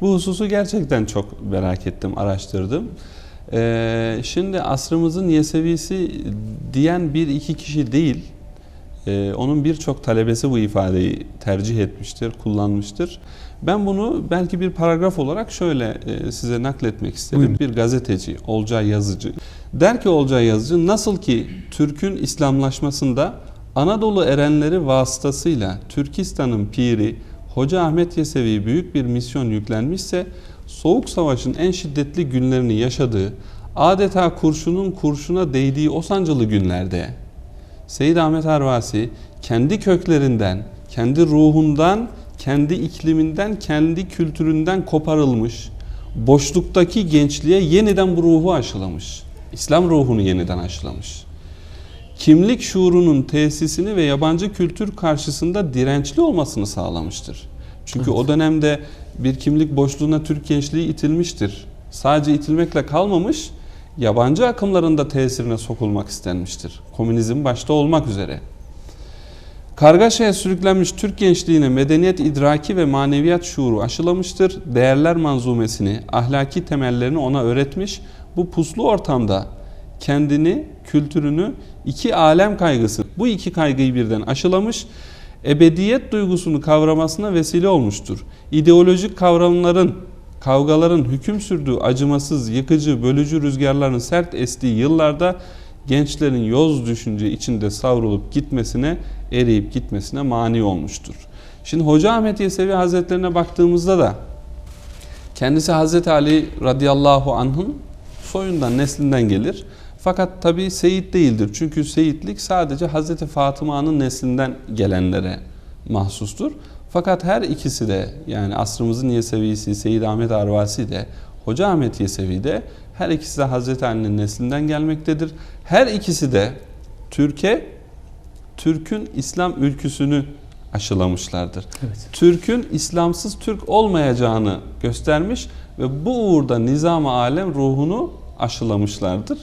Bu hususu gerçekten çok merak ettim, araştırdım. Ee, şimdi asrımızın Yesevisi diyen bir iki kişi değil, ee, onun birçok talebesi bu ifadeyi tercih etmiştir, kullanmıştır. Ben bunu belki bir paragraf olarak şöyle e, size nakletmek istedim. Buyurun. Bir gazeteci, Olcay Yazıcı. Der ki Olcay Yazıcı, nasıl ki Türk'ün İslamlaşmasında Anadolu erenleri vasıtasıyla Türkistan'ın piri Hoca Ahmet Yesevi büyük bir misyon yüklenmişse, Soğuk Savaş'ın en şiddetli günlerini yaşadığı, adeta kurşunun kurşuna değdiği o sancılı günlerde Seyyid Ahmet Arvasi kendi köklerinden, kendi ruhundan, kendi ikliminden, kendi kültüründen koparılmış, boşluktaki gençliğe yeniden bu ruhu aşılamış. İslam ruhunu yeniden aşılamış. Kimlik şuurunun tesisini ve yabancı kültür karşısında dirençli olmasını sağlamıştır. Çünkü o dönemde bir kimlik boşluğuna Türk gençliği itilmiştir. Sadece itilmekle kalmamış, yabancı akımların da tesirine sokulmak istenmiştir. Komünizm başta olmak üzere. Kargaşaya sürüklenmiş Türk gençliğine medeniyet idraki ve maneviyat şuuru aşılamıştır. Değerler manzumesini, ahlaki temellerini ona öğretmiş. Bu puslu ortamda kendini, kültürünü, iki alem kaygısı, bu iki kaygıyı birden aşılamış, ebediyet duygusunu kavramasına vesile olmuştur. İdeolojik kavramların, kavgaların hüküm sürdüğü acımasız, yıkıcı, bölücü rüzgarların sert estiği yıllarda gençlerin yoz düşünce içinde savrulup gitmesine, eriyip gitmesine mani olmuştur. Şimdi Hoca Ahmet Yesevi Hazretlerine baktığımızda da kendisi Hazreti Ali radıyallahu anh'ın soyundan, neslinden gelir. Fakat tabi Seyit değildir. Çünkü Seyitlik sadece Hazreti Fatıma'nın neslinden gelenlere mahsustur. Fakat her ikisi de yani asrımızın Yesevisi Seyyid Ahmet Arvasi de Hoca Ahmet Yesevi de her ikisi de Hazreti Ali'nin neslinden gelmektedir. Her ikisi de Türkiye, Türk'ün İslam ülküsünü aşılamışlardır. Evet. Türk'ün İslamsız Türk olmayacağını göstermiş ve bu uğurda nizam-ı alem ruhunu aşılamışlardır.